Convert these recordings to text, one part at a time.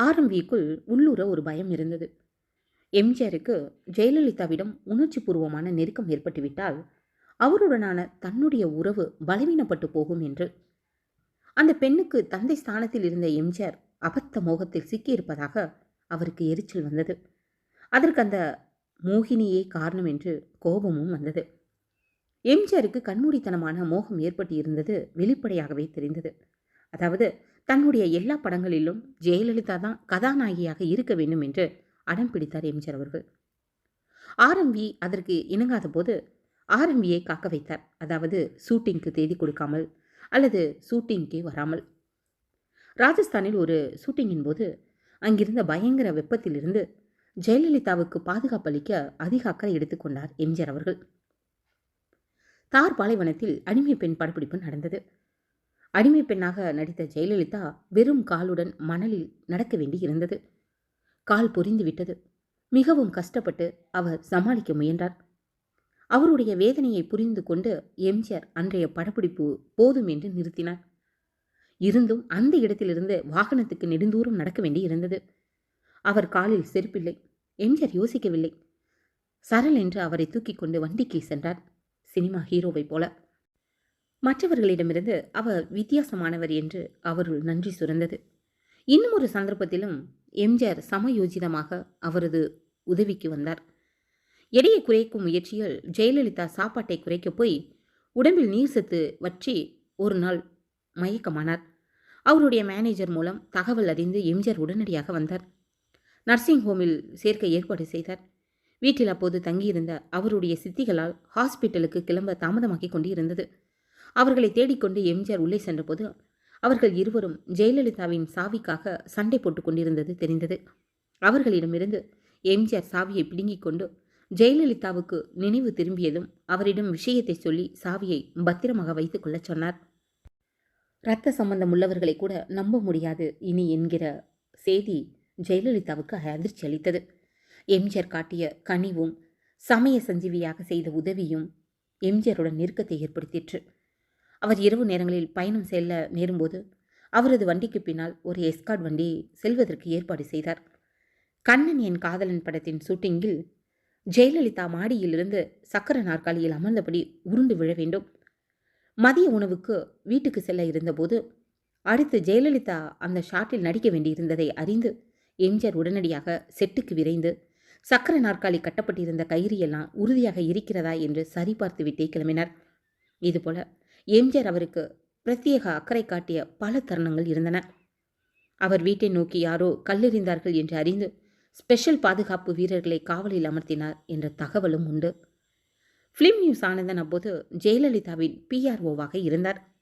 ஆரம்பிக்குள் உள்ளூர ஒரு பயம் இருந்தது. எம்ஜிஆருக்கு ஜெயலலிதாவிடம் உணர்ச்சி பூர்வமான நெருக்கம் ஏற்பட்டுவிட்டால் அவருடனான தன்னுடைய உறவு பலவீனப்பட்டு போகும் என்று. அந்த பெண்ணுக்கு தந்தை ஸ்தானத்தில் இருந்த எம்ஜிஆர் அபத்த மோகத்தில் சிக்கியிருப்பதாக அவருக்கு எரிச்சல் வந்தது. அதற்கு அந்த மோகினியே காரணம் என்று கோபமும் வந்தது. எம்ஜிஆருக்கு கண்மூடித்தனமான மோகம் ஏற்பட்டு இருந்தது வெளிப்படையாகவே தெரிந்தது. அதாவது தன்னுடைய எல்லா படங்களிலும் ஜெயலலிதா தான் கதாநாயகியாக இருக்க வேண்டும் என்று அடம் பிடித்தார் எம்ஜிஆர் அவர்கள். ஆர்எம்வி அதற்கு இணங்காத போது ஆர்எம்வியை காக்க வைத்தார். அதாவது ஷூட்டிங்க்கு தேதி கொடுக்காமல் அல்லது ஷூட்டிங்க்கே வராமல். ராஜஸ்தானில் ஒரு ஷூட்டிங்கின் போது அங்கிருந்த பயங்கர வெப்பத்திலிருந்து ஜெயலலிதாவுக்கு பாதுகாப்பளிக்க அதிக அக்கறை எடுத்துக்கொண்டார் எம்ஜிஆர் அவர்கள். தார் பாலைவனத்தில் அடிமை பெண் படப்பிடிப்பு நடந்தது. அடிமை பெண்ணாக நடித்த ஜெயலலிதா வெறும் காலுடன் மணலில் நடக்க வேண்டி இருந்தது. கால் பொறிந்துவிட்டது மிகவும் கஷ்டப்பட்டு அவர் சமாளிக்க முயன்றார். அவருடைய வேதனையை புரிந்து கொண்டு எம்ஜிஆர் அன்றைய படப்பிடிப்பு போதும் என்று நிறுத்தினார். இருந்தும் அந்த இடத்திலிருந்து வாகனத்துக்கு நெடுந்தூரம் நடக்க வேண்டி இருந்தது. அவர் காலில் செருப்பில்லை. எம்ஜிஆர் யோசிக்கவில்லை. சரள் என்று அவரை தூக்கி கொண்டு வண்டிக்கு சென்றார். சினிமா ஹீரோவைப் போல. மற்றவர்களிடமிருந்து அவர் வித்தியாசமானவர் என்று அவருள் நன்றி சுரந்தது. இன்னும் ஒரு சந்தர்ப்பத்திலும் எம்ஜிஆர் சமயோஜிதமாக அவரது உதவிக்கு வந்தார். எடையை குறைக்கும் முயற்சியில் ஜெயலலிதா சாப்பாட்டை குறைக்கப் போய் உடம்பில் நீர் சத்து வற்றி ஒரு நாள் மயக்கமானார். அவருடைய மேனேஜர் மூலம் தகவல் அறிந்து எம்ஜிஆர் உடனடியாக வந்தார். நர்சிங் ஹோமில் சேர்க்க ஏற்பாடு செய்தார். வீட்டில் அப்போது தங்கியிருந்த அவருடைய சித்திகளால் ஹாஸ்பிட்டலுக்கு கிளம்ப தாமதமாக்கி கொண்டு இருந்தது அவர்களை தேடிக்கொண்டு எம்ஜிஆர் உள்ளே சென்றபோது அவர்கள் இருவரும் ஜெயலலிதாவின் சாவிக்காக சண்டை போட்டுக் கொண்டிருந்தது தெரிந்தது. அவர்களிடமிருந்து எம்ஜிஆர் சாவியை பிடுங்கிக் கொண்டு ஜெயலலிதாவுக்கு நினைவு திரும்பியதும் அவரிடம் விஷயத்தை சொல்லி சாவியை பத்திரமாக வைத்துக் கொள்ளச் சொன்னார். இரத்த சம்பந்தம் உள்ளவர்களை கூட நம்ப முடியாது இனி என்கிற செய்தி ஜெயலலிதாவுக்கு அதிர்ச்சி அளித்தது. எம்ஜிஆர் காட்டிய கனிவும் சமய சஞ்சீவியாக செய்த உதவியும் எம்ஜிஆருடன் நெருக்கத்தை ஏற்படுத்திற்று. அவர் இரவு நேரங்களில் பயணம் செல்ல நேரும்போது அவரது வண்டிக்கு பின்னால் ஒரு எஸ்கார்ட் வண்டி செல்வதற்கு ஏற்பாடு செய்தார். கண்ணன் என் காதலன் படத்தின் ஷூட்டிங்கில் ஜெயலலிதா மாடியிலிருந்து சக்கர நாற்காலியில் அமர்ந்தபடி உருண்டு விழ வேண்டும். மதிய உணவுக்கு வீட்டுக்கு செல்ல இருந்தபோது அடுத்து ஜெயலலிதா அந்த ஷாட்டில் நடிக்க வேண்டியிருந்ததை அறிந்து எம்ஜிஆர் உடனடியாக செட்டுக்கு விரைந்து சக்கர நாற்காலி கட்டப்பட்டிருந்த கயிறு எல்லாம் உறுதியாக இருக்கிறதா என்று சரிபார்த்து விட்டே கிளம்பினார். இதுபோல எம்ஜிஆர் அவருக்கு பிரத்யேக அக்கறை காட்டிய பல தருணங்கள் இருந்தன. அவர் வீட்டை நோக்கி யாரோ கல்லெறிந்தார்கள் என்று அறிந்து ஸ்பெஷல் பாதுகாப்பு வீரர்களை காவலில் அமர்த்தினார் என்ற தகவலும் உண்டு. ஃபிலிம் நியூஸ் ஆனந்தன் அப்போது ஜெயலலிதாவின் பிஆர்ஓவாக இருந்தார்.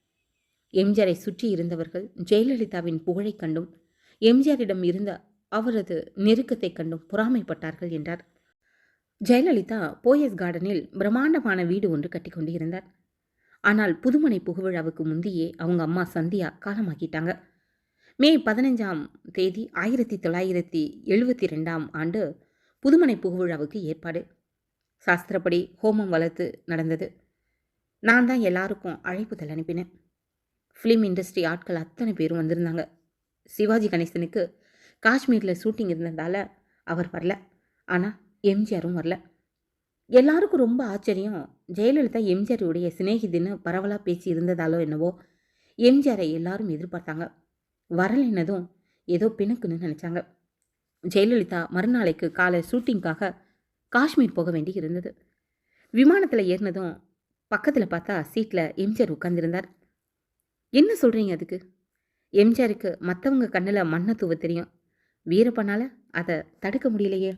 எம்ஜிஆரை சுற்றி இருந்தவர்கள் ஜெயலலிதாவின் புகழைக் கண்டும் எம்ஜிஆரிடம் இருந்த அவரது நெருக்கத்தைக் கண்டும் பொறாமைப்பட்டார்கள் என்றார். ஜெயலலிதா போயஸ் கார்டனில் பிரம்மாண்டமான வீடு ஒன்று கட்டிக்கொண்டு இருந்தார் ஆனால் புதுமனை புகுவிழாவுக்கு முந்தையே அவங்க அம்மா சந்தியா காலமாக்கிட்டாங்க மே பதினஞ்சாம் தேதி ஆயிரத்தி தொள்ளாயிரத்தி எழுபத்தி ரெண்டாம் ஆண்டு புதுமனை புகுவிழாவுக்கு ஏற்பாடு. சாஸ்திரப்படி ஹோமம் வளர்த்து நடந்தது. நான் தான் எல்லாருக்கும் அழைப்புதல் அனுப்பினேன். ஃபிலிம் இண்டஸ்ட்ரி ஆட்கள் அத்தனை பேரும் வந்திருந்தாங்க. சிவாஜி கணேசனுக்கு காஷ்மீரில் ஷூட்டிங் இருந்ததால் அவர் வரல. ஆனால் எம்ஜிஆரும் வரல. எல்லாருக்கும் ரொம்ப ஆச்சரியம். ஜெயலலிதா எம்ஜிஆருடைய சிநேகிதின்னு பரவலாக பேசி இருந்ததாலோ என்னவோ எம்ஜிஆரை எல்லாரும் எதிர்பார்த்தாங்க. வரலைன்னதும் ஏதோ பிணக்குன்னு நினச்சாங்க. ஜெயலலிதா மறுநாளைக்கு காலை ஷூட்டிங்காக காஷ்மீர் போக வேண்டி இருந்தது. விமானத்தில் ஏறினதும் பக்கத்தில் பார்த்தா சீட்டில் எம்ஜிஆர் உட்காந்துருந்தார் என்ன சொல்கிறீங்க அதுக்கு? எம்ஜிஆருக்கு மற்றவங்க கண்ணில் மண்ணை தூவ தெரியும். வீரப்பனால்? அதை தடுக்க முடியலையே.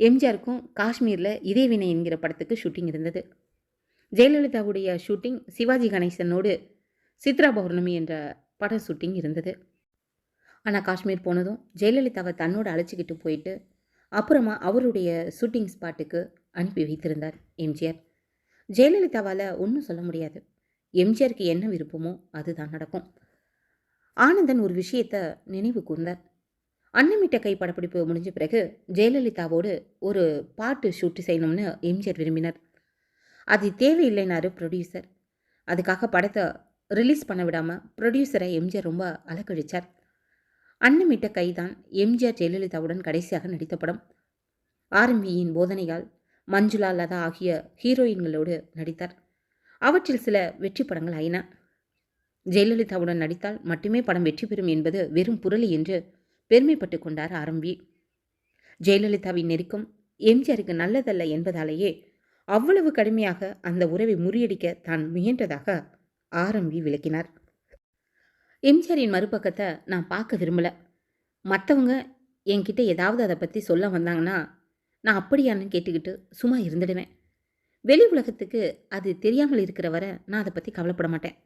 எம்ஜிஆருக்கும் காஷ்மீரில் இதே வினை என்கிற படத்துக்கு ஷூட்டிங் இருந்தது. ஜெயலலிதாவுடைய ஷூட்டிங் சிவாஜி கணேசனோடு சித்ரா பௌர்ணமி என்ற பட ஷூட்டிங் இருந்தது. ஆனால் காஷ்மீர் போனதும் ஜெயலலிதாவை தன்னோடு அழைச்சிக்கிட்டு போயிட்டு அப்புறமா அவருடைய ஷூட்டிங் ஸ்பாட்டுக்கு அனுப்பி வைத்திருந்தார் எம்ஜிஆர். ஜெயலலிதாவால் ஒன்றும் சொல்ல முடியாது. எம்ஜிஆருக்கு என்ன விருப்பமோ அதுதான் நடக்கும். ஆனந்தன் ஒரு விஷயத்தை நினைவு கூர்ந்தார். அன்னமிட்ட கை படப்பிடிப்பு முடிஞ்ச பிறகு ஜெயலலிதாவோடு ஒரு பாட்டு ஷூட் செய்யணும்னு எம்ஜிஆர் விரும்பினார். அது தேவையில்லைனாரு ப்ரொடியூசர் அதுக்காக படத்தை ரிலீஸ் பண்ண விடாமல் ப்ரொடியூசரை எம்ஜிஆர் ரொம்ப அலக்கழிச்சார். அன்னமிட்ட கைதான் எம்ஜிஆர் ஜெயலலிதாவுடன் கடைசியாக நடித்த படம். ஆர்எம்வியின் போதனையால் மஞ்சுளா லதா ஆகிய ஹீரோயின்களோடு நடித்தார். அவற்றில் சில வெற்றி படங்கள் ஆயின. ஜெயலலிதாவுடன் நடித்தால் மட்டுமே படம் வெற்றி பெறும் என்பது வெறும் புரளி என்று பெருமைப்பட்டு கொண்டார் ஆரம்பி. ஜெயலலிதாவின் நெருக்கம் எம்ஜிஆருக்கு நல்லதல்ல என்பதாலேயே அவ்வளவு கடுமையாக அந்த உறவை முறியடிக்க தான் முயன்றதாக ஆரம்பி விளக்கினார். எம்ஜிஆரின் மறுபக்கத்தை நான் பார்க்க விரும்பல. மற்றவங்க என்கிட்ட ஏதாவது அதை பற்றி சொல்ல வந்தாங்கன்னா நான் அப்படியான்னு கேட்டுக்கிட்டு சும்மா இருந்துடுவேன். வெளி உலகத்துக்கு அது தெரியாமல் இருக்கிற வரை நான் அதை பற்றி கவலைப்பட மாட்டேன்.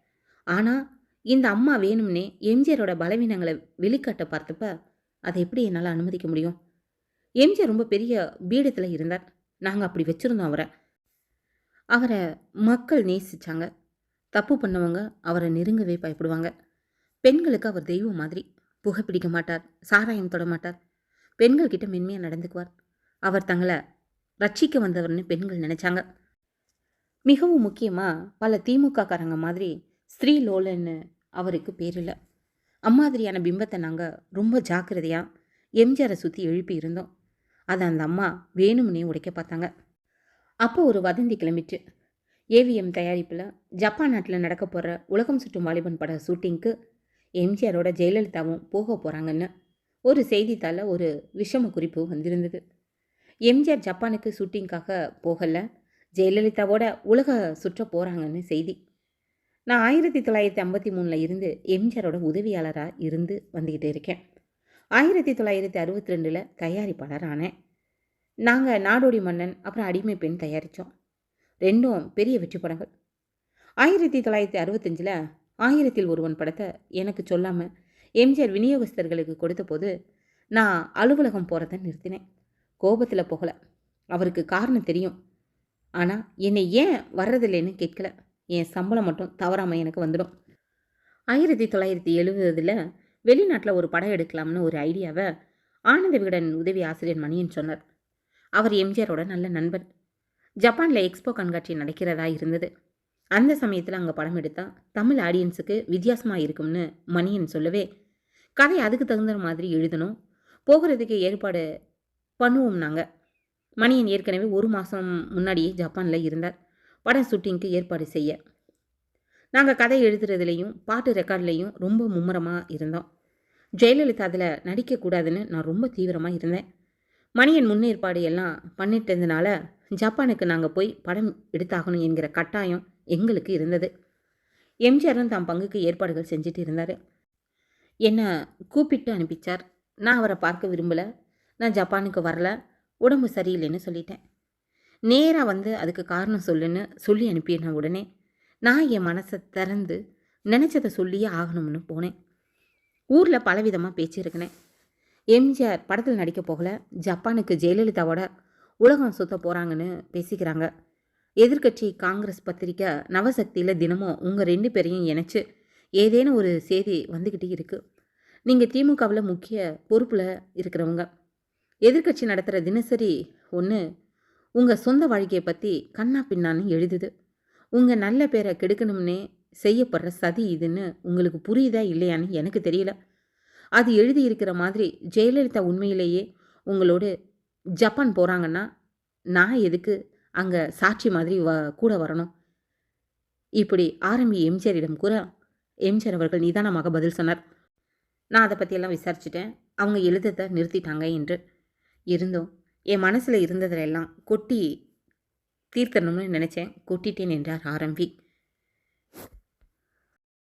ஆனால் இந்த அம்மா வேணும்னே எம்ஜிஆரோட பலவீனங்களை வெளிக்காட்ட பார்த்தப்ப அதை எப்படி என்னால் அனுமதிக்க முடியும்? எம்ஜிஆர் ரொம்ப பெரிய பீடத்தில் இருந்தார். நாங்கள் அப்படி வச்சுருந்தோம் அவரை. அவரை மக்கள் நேசிச்சாங்க. தப்பு பண்ணவங்க அவரை நெருங்கவே பயப்படுவாங்க. பெண்களுக்கு அவர் தெய்வம் மாதிரி. புகைப்பிடிக்க மாட்டார். சாராயம் தொட மாட்டார். பெண்கள் மென்மையாக நடந்துக்குவார். அவர் தங்களை ரட்சிக்க வந்தவர்னு பெண்கள் நினைச்சாங்க. மிகவும் முக்கியமாக பல திமுக காரங்க மாதிரி ஸ்ரீ லோலன்னு அவருக்கு பேர் இல்லை. அம்மாதிரியான பிம்பத்தை நாங்கள் ரொம்ப ஜாக்கிரதையாக எம்ஜிஆரை சுற்றி எழுப்பி இருந்தோம். அதை அந்த அம்மா வேணும்னே உடைக்க பார்த்தாங்க. அப்போ ஒரு வதந்தி கிளம்பிச்சு. ஏவிஎம் தயாரிப்பில் ஜப்பான் நாட்டில் நடக்க போகிற உலகம் சுற்றும் வாலிபன் பட ஷூட்டிங்க்கு எம்ஜிஆரோட ஜெயலலிதாவும் போக போகிறாங்கன்னு ஒரு செய்தித்தாளில் ஒரு விஷம குறிப்பு வந்திருந்தது. எம்ஜிஆர் ஜப்பானுக்கு ஷூட்டிங்காக போகலை. ஜெயலலிதாவோட உலக சுற்ற போகிறாங்கன்னு செய்தி. நான் ஆயிரத்தி தொள்ளாயிரத்தி ஐம்பத்தி மூணில் இருந்து எம்ஜிஆரோட உதவியாளராக இருந்து வந்துக்கிட்டு இருக்கேன். ஆயிரத்தி தொள்ளாயிரத்தி அறுபத்தி ரெண்டில் தயாரிப்பாளர் ஆனேன். நாங்கள் நாடோடி மன்னன் அப்புறம் அடிமை பெண் தயாரித்தோம் ரெண்டும் பெரிய வெற்றி படங்கள். ஆயிரத்தி தொள்ளாயிரத்தி அறுபத்தஞ்சில் ஆயிரத்தில் ஒருவன் படத்தை எனக்கு சொல்லாமல் எம்ஜிஆர் விநியோகஸ்தர்களுக்கு கொடுத்த போது நான் அலுவலகம் போகிறத நிறுத்தினேன். கோபத்தில் போகலை. அவருக்கு காரணம் தெரியும். ஆனால் என்னை ஏன் வர்றதில்லைன்னு கேட்கல. என் சம்பளம் மட்டும் தவறாமல் எனக்கு வந்துடும். ஆயிரத்தி தொள்ளாயிரத்தி எழுபதில் வெளிநாட்டில் ஒரு படம் எடுக்கலாம்னு ஒரு ஐடியாவை ஆனந்த விகடன் உதவி ஆசிரியர் மணியன் சொன்னார். அவர் எம்ஜிஆரோட நல்ல நண்பர் ஜப்பானில் எக்ஸ்போ கண்காட்சி நடக்கிறதா இருந்தது. அந்த சமயத்தில் அங்கே படம் எடுத்தால் தமிழ் ஆடியன்ஸுக்கு வித்தியாசமாக இருக்கும்னு மணியன் சொல்லவே கதை அதுக்கு தகுந்த மாதிரி எழுதணும் போகிறதுக்கு ஏற்பாடு பண்ணுவோம் நாங்கள் மணியன் ஏற்கனவே ஒரு மாதம் முன்னாடியே ஜப்பானில் இருந்தார். படம் ஷூட்டிங்க்கு ஏற்பாடு செய்ய. நாங்கள் கதை எழுதுறதுலேயும் பாட்டு ரெக்கார்ட்லேயும் ரொம்ப மும்முரமாக இருந்தோம். ஜெயலலிதா அதில் நடிக்கக்கூடாதுன்னு நான் ரொம்ப தீவிரமாக இருந்தேன். மணியன் முன்னேற்பாடு எல்லாம் பண்ணிட்டதுனால ஜப்பானுக்கு நாங்கள் போய் படம் எடுத்தாகணும் என்கிற கட்டாயம் எங்களுக்கு இருந்தது. எம்ஜிஆரும் தம் பங்குக்கு ஏற்பாடுகள் செஞ்சுட்டு இருந்தார். என்னை கூப்பிட்டு அனுப்பிச்சார். நான் அவரை பார்க்க விரும்பலை. நான் ஜப்பானுக்கு வரல. உடம்பு சரியில்லைன்னு சொல்லிட்டேன். நேராக வந்து அதுக்கு காரணம் சொல்லுன்னு சொல்லி அனுப்பின உடனே நான் என் மனசை திறந்து நினச்சதை சொல்லியே ஆகணும்னு போனேன். ஊரில் பலவிதமாக பேச்சு இருக்கிறேன் எம்ஜிஆர் படத்தில் நடிக்க போகல ஜப்பானுக்கு ஜெயலலிதாவோட உலகம் சுத்த போகிறாங்கன்னு பேசிக்கிறாங்க. எதிர்க்கட்சி காங்கிரஸ் பத்திரிக்கை நவசக்தியில் தினமும் உங்கள் ரெண்டு பேரையும் இணைச்சு ஏதேனும் ஒரு செய்தி வந்துக்கிட்டே இருக்குது நீங்கள் திமுகவில் முக்கிய பொறுப்பில் இருக்கிறவங்க. எதிர்க்கட்சி நடத்துகிற தினசரி ஒன்று உங்கள் சொந்த வாழ்க்கையை பற்றி கண்ணா பின்னான்னு எழுதுது. உங்கள் நல்ல பேரை கெடுக்கணும்னே செய்யப்படுற சதி இதுன்னு உங்களுக்கு புரியுதா இல்லையான்னு எனக்கு தெரியல. அது எழுதியிருக்கிற மாதிரி ஜெயலலிதா உண்மையிலேயே உங்களோடு ஜப்பான் போகிறாங்கன்னா நான் எதுக்கு அங்கே சாட்சி மாதிரி வ கூட வரணும்? இப்படி ஆரம்பி எம்ஜிஆரிடம் கூற எம்ஜிஆர் அவர்கள் நிதானமாக பதில் சொன்னார். நான் அதை பற்றியெல்லாம் விசாரிச்சுட்டேன். அவங்க எழுதத்தை நிறுத்திட்டாங்க என்று. இருந்தும் என் மனசில் இருந்ததிலெல்லாம் கொட்டி தீர்த்தணும்னு நினச்சேன். கொட்டிட்டேன் என்றார் ஆரம்பி